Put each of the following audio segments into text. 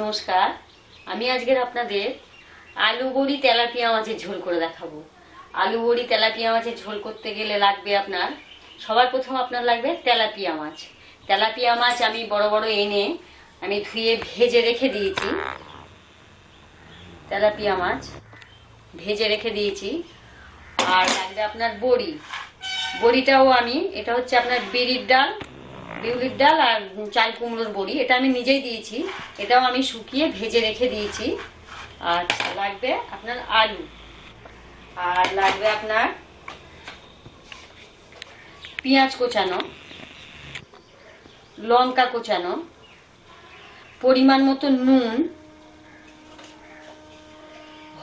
নমস্কার, আমি আজকের আপনাদের আলু বড়ি তেলাপিয়া মাছের ঝোল করে দেখাবো। আলু বড়ি তেলাপিয়া মাছের ঝোল করতে গেলে লাগবে আপনার, সবার প্রথম আপনার লাগবে তেলাপিয়া মাছ। তেলাপিয়া মাছ আমি বড় বড় এনে আমি ধুয়ে ভেজে রেখে দিয়েছি। তেলাপিয়া মাছ ভেজে রেখে দিয়েছি। আর লাগবে আপনার বড়ি। বড়িটাও আমি, এটা হচ্ছে আপনার বিড়ির ডাল বিউলির ডাল আর চাল কুমড়োর বড়ি, এটা আমি নিজেই দিয়েছি। এটাও আমি শুকিয়ে ভেজে রেখে দিয়েছি। আর লাগবে আপনার আলু। আর লাগবে আপনার পেঁয়াজ কোচানো, লঙ্কা কোচানো, পরিমাণ মতো নুন,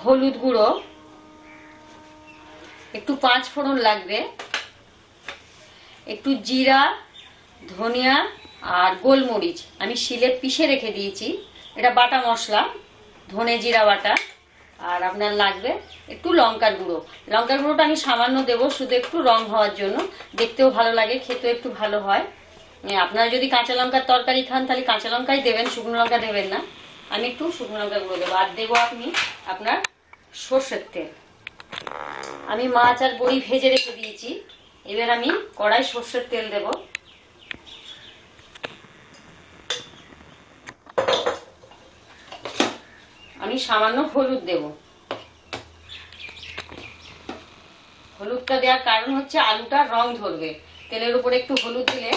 হলুদ গুঁড়ো, একটু পাঁচ ফোড়ন লাগবে, একটু জিরা ধনিয়া আর গোলমরিচ আমি শিলে পিষে রেখে দিয়েছি। এটা বাটা মশলা, ধনে জিরা বাটা, আর আপনার লাগবে একটু লঙ্কার গুঁড়ো। লঙ্কার গুঁড়োটা আমি সামান্য দেবো, শুধু একটু রং হওয়ার জন্য। দেখতেও ভালো লাগে, খেতেও একটু ভালো হয়। আপনারা যদি কাঁচা লঙ্কার তরকারি খান, তাহলে কাঁচা লঙ্কাই দেবেন, শুকনো লঙ্কা দেবেন না। আমি একটু শুকনো লঙ্কা গুঁড়ো দেবো। আর দেবো আপনি আপনার সর্ষের তেল। আমি মাছ আর বড়ি ভেজে রেখে দিয়েছি। এবার আমি কড়াই সর্ষের তেল দেব। আমি সামান্য হলুদ দেব। হলুদটা দেওয়ার কারণ হচ্ছে আলুটার রং ধরবে। তেলের উপরে একটু হলুদ দিলে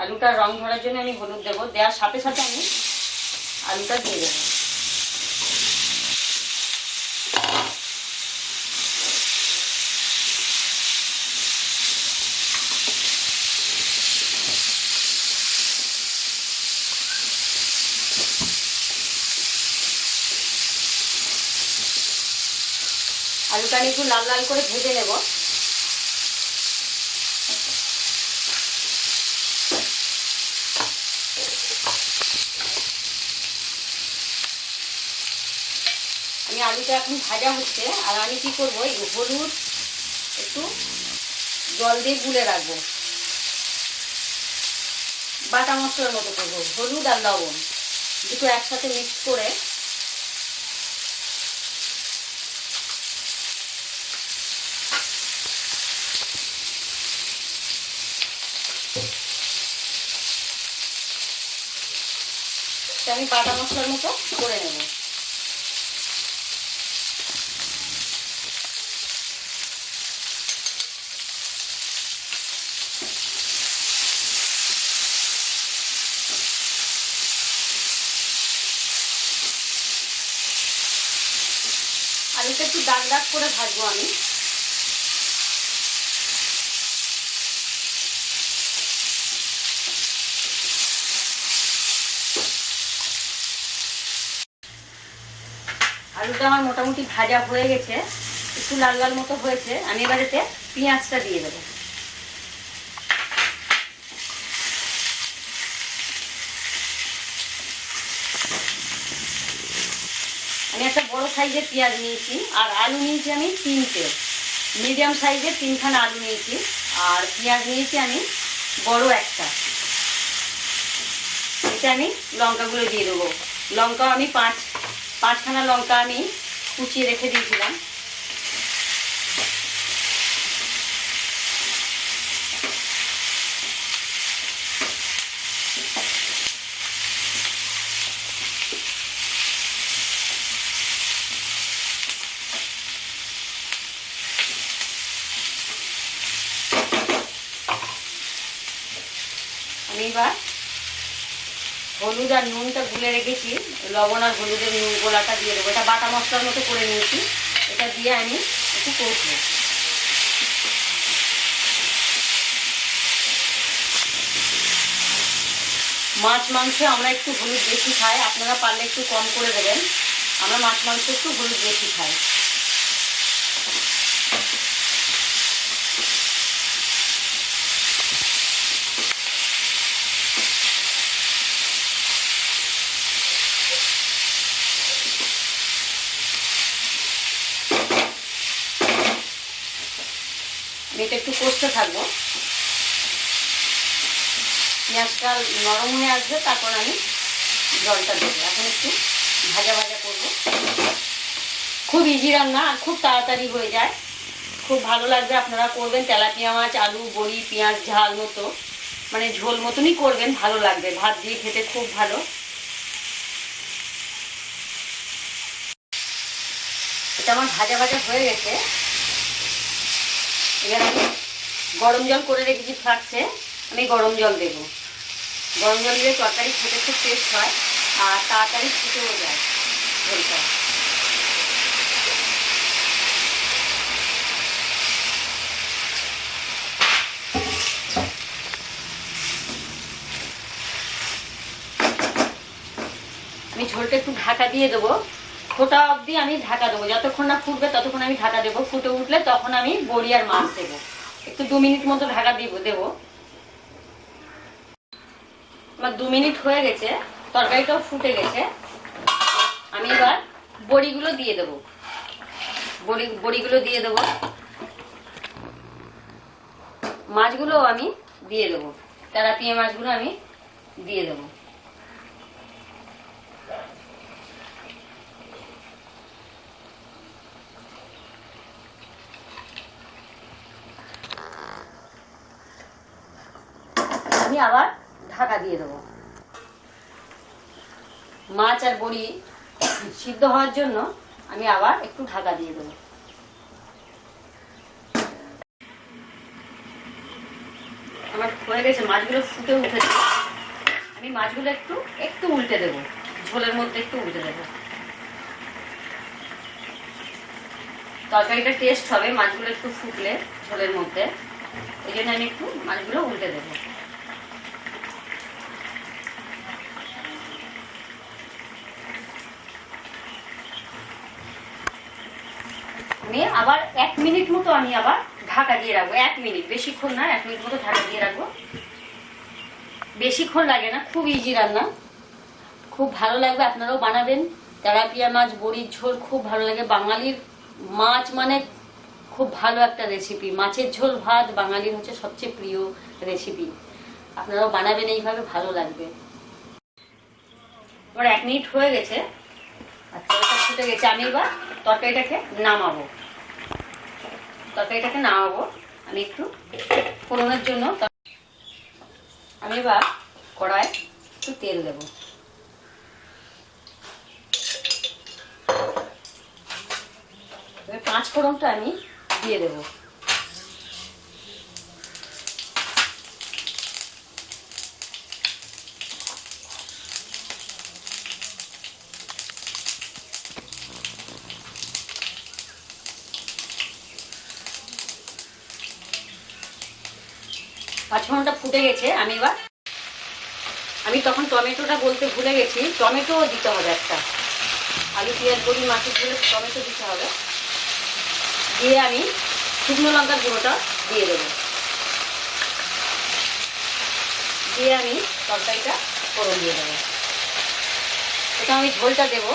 আলুটার রং ধরার জন্য আমি হলুদ দেবো। দেওয়ার সাথে সাথে আমি আলুটা দিয়ে দেবো। আলুটা একটু লাল লাল করে ভেজে নেব। আমি আলুটা এখন ভাজা হচ্ছে, আর আমি কি করব হলুদ একটু জল দিয়ে গুলে রাখব। বাটা মশলার মতো করব, হলুদ আর লবণ, দুটো একসাথে মিক্স করে আমি বাটা মশলার মতো করে নেব। আলুটা একটু দাগ দাগ করে ভাজবো আমি। আলুটা আমার মোটামুটি ভাজা হয়ে গেছে, একটু লাল লাল মতো হয়েছে, আমি এবার এতে পেঁয়াজটা দিয়ে দেবো। আমি একটা বড় সাইজের পেঁয়াজ নিয়েছি, আর আলু নিয়েছি আমি তিনটে। মিডিয়াম সাইজের তিনখানা আলু নিয়েছি, আর পেঁয়াজ নিয়েছি আমি বড় একটা। এটা আমি লঙ্কাগুলো দিয়ে দেবো। লঙ্কা আমি পাঁচ পাঁচখানা লঙ্কা আমি কুচিয়ে রেখে দিয়েছিলাম। আমি এবার হলুদ আর নুনটা গুলে রেখেছি। লবণ আর হলুদের নুন গোলাটা দিয়ে দেবো। এটা বাটা মশলার মতো করে নিয়েছি। এটা দিয়ে আমি একটু কষবো। মাছ মাংস আমরা একটু হলুদ বেশি খাই। আপনারা পারলে একটু কম করে দেবেন। আমরা মাছ মাংস একটু হলুদ বেশি খাই। আমি এটা একটু কষতে থাকব। পেঁয়াজটা নরম হয়ে আসবে, তারপর আমি জলটা দেবো। এখন একটু ভাজা ভাজা করব। খুব ইজি রান্না আর খুব তাড়াতাড়ি হয়ে যায়। খুব ভালো লাগবে, আপনারা করবেন। তেলাপিয়া মাছ, আলু, বড়ি, পেঁয়াজ, ঝাল মতো। মানে ঝোল মতনই করবেন, ভালো লাগবে। ভাত দিয়ে খেতে খুব ভালো। এটা আমার ভাজা ভাজা হয়ে গেছে। এবার আমি গরম জল করে রেখেছি ফ্লাক্সে আমি গরম জল দেবো। গরম জল দিয়ে তরকারি খেতে খুব টেস্ট হয়, আর তাড়াতাড়ি ফুটেও যায় ঝোলটা। আমি ঝোলটা একটু ঢাকা দিয়ে দেবো। ফোটা অবধি আমি ঢাকা দেবো। যতক্ষণ না ফুটবে, ততক্ষণ আমি ঢাকা দেবো। ফুটে উঠলে তখন আমি বড়ি আর মাছ দেবো। একটু দু মিনিট মতো ঢাকা দিব, দেবো। আমার দু মিনিট হয়ে গেছে, তরকারিটাও ফুটে গেছে। আমি এবার বড়িগুলো দিয়ে দেবো। বড়ি, বড়িগুলো দিয়ে দেবো। মাছগুলো আমি দিয়ে দেবো। তেলাপিয়া মাছগুলো আমি দিয়ে দেবো আমি আবার ঢাকা দিয়ে দেবো। মাছ আর বড়ি সিদ্ধ হওয়ার জন্য আমি আবার একটু ঢাকা দিয়ে দেবো। আমার হয়ে গেছে, মাছগুলো ফুটে উঠেছে। আমি মাছগুলো একটু একটু উল্টে দেবো। ঝোলের মধ্যে একটু উল্টে দেবো। তরকারিটা টেস্ট হবে, মাছগুলো একটু ফুটলে ঝোলের মধ্যে। এই জন্য আমি একটু মাছগুলো উল্টে দেবো। আমি আবার এক মিনিট মতো আমি আবার ঢাকা দিয়ে রাখব, এক মিনিট, বেশিক্ষণ না, এক মিনিট মতো ঢাকা দিয়ে রাখব। বেশিক্ষণ লাগে না, খুব ইজি রান্না। খুব ভালো লাগবে, আপনারাও বানাবেন। তেলাপিয়া মাছ, বড়ির ঝোল খুব ভালো লাগে। বাঙালির মাছ মানে খুব ভালো একটা রেসিপি মাছের ঝোল, ভাত, বাঙালির হচ্ছে সবচেয়ে প্রিয় রেসিপি আপনারাও বানাবেন, এইভাবে ভালো লাগবে। আমার এক মিনিট হয়ে গেছে। আর তরকারিটা ফুটে গেছে, আমি এবার তরকারিটাকে নামাবো। তরকারিটাকে নামাবো। আমি একটু ফোড়নের জন্য আমি এবার কড়ায় একটু তেল দেব। এবার পাঁচ ফোড়নটা আমি দিয়ে দেবো। পাঁচফোড়নটা ফুটে গেছে, আমি এবার আমি তখন টমেটোটা বলতে ভুলে গেছি, টমেটো দিতে হবে একটা। আলু, পেঁয়াজ বড়ি মাছের ঝোলে টমেটো দিতে হবে। দিয়ে আমি শুকনো লঙ্কার গুঁড়োটা দিয়ে দেবো। দিয়ে আমি তরকারিটা ফোড়ন দিয়ে দেবো। এটা আমি ঝোলটা দেবো।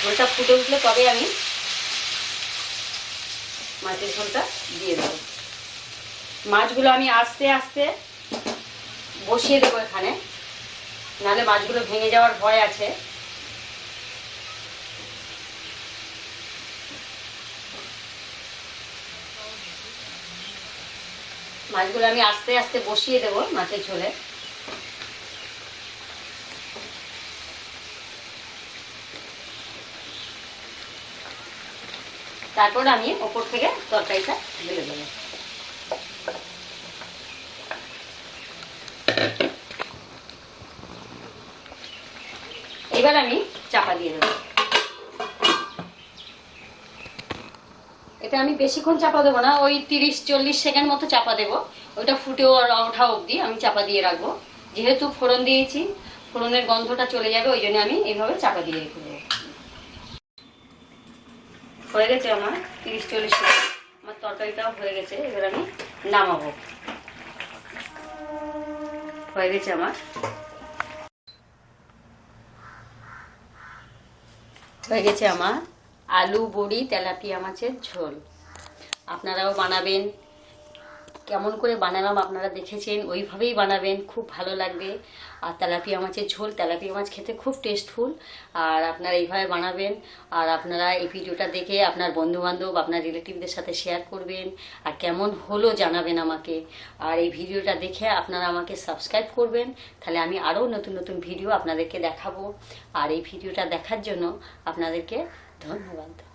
ঝোলটা ফুটে উঠলে তবে আমি মাছের ঝোলটা দিয়ে দেবো। মাছগুলো আমি আস্তে আস্তে বসিয়ে দেবো এখানে। নাহলে মাছগুলো ভেঙে যাওয়ার ভয় আছে। মাছগুলো আমি আস্তে আস্তে বসিয়ে দেবো মাছের ঝোলে। তারপর আমি ওপর থেকে তরকারিটা ঢেলে দেবো। এবার আমি চাপা দিয়ে দেবো এটা আমি বেশিক্ষণ চাপা দেবো না, ওই তিরিশ চল্লিশ সেকেন্ড মতো চাপা দেবো। ওইটা ফুটে ওঠা অবধি আমি চাপা দিয়ে রাখব। যেহেতু ফোড়ন দিয়েছি, ফোড়নের গন্ধটা চলে যাবে, ওই জন্য আমি এইভাবে চাপা দিয়ে রেখে দেবো। হয়ে গেছে আমার তিরিশ চল্লিশ আমার তরকারিটাও হয়ে গেছে, এবার আমি নামাবো। হয়ে গেছে আমার হয়ে গেছে আমার আলু বড়ি তেলাপিয়া মাছের ঝোল। আপনারাও বানাবেন। কেমন করে বানালাম আপনারা দেখেছেন, ওইভাবেই বানাবেন, খুব ভালো লাগবে। আর তেলাপিয়া মাছের ঝোল, তেলাপিয়া মাছ খেতে খুব টেস্টফুল আর আপনারা এইভাবে বানাবেন, আর আপনারা এই ভিডিওটা দেখে আপনার বন্ধুবান্ধব, আপনার রিলেটিভদের সাথে শেয়ার করবেন। আর কেমন হলো জানাবেন আমাকে। আর এই ভিডিওটা দেখে আপনারা আমাকে সাবস্ক্রাইব করবেন। তাহলে আমি আরও নতুন নতুন ভিডিও আপনাদেরকে দেখাবো। আর এই ভিডিওটা দেখার জন্য আপনাদেরকে ধন্যবাদ।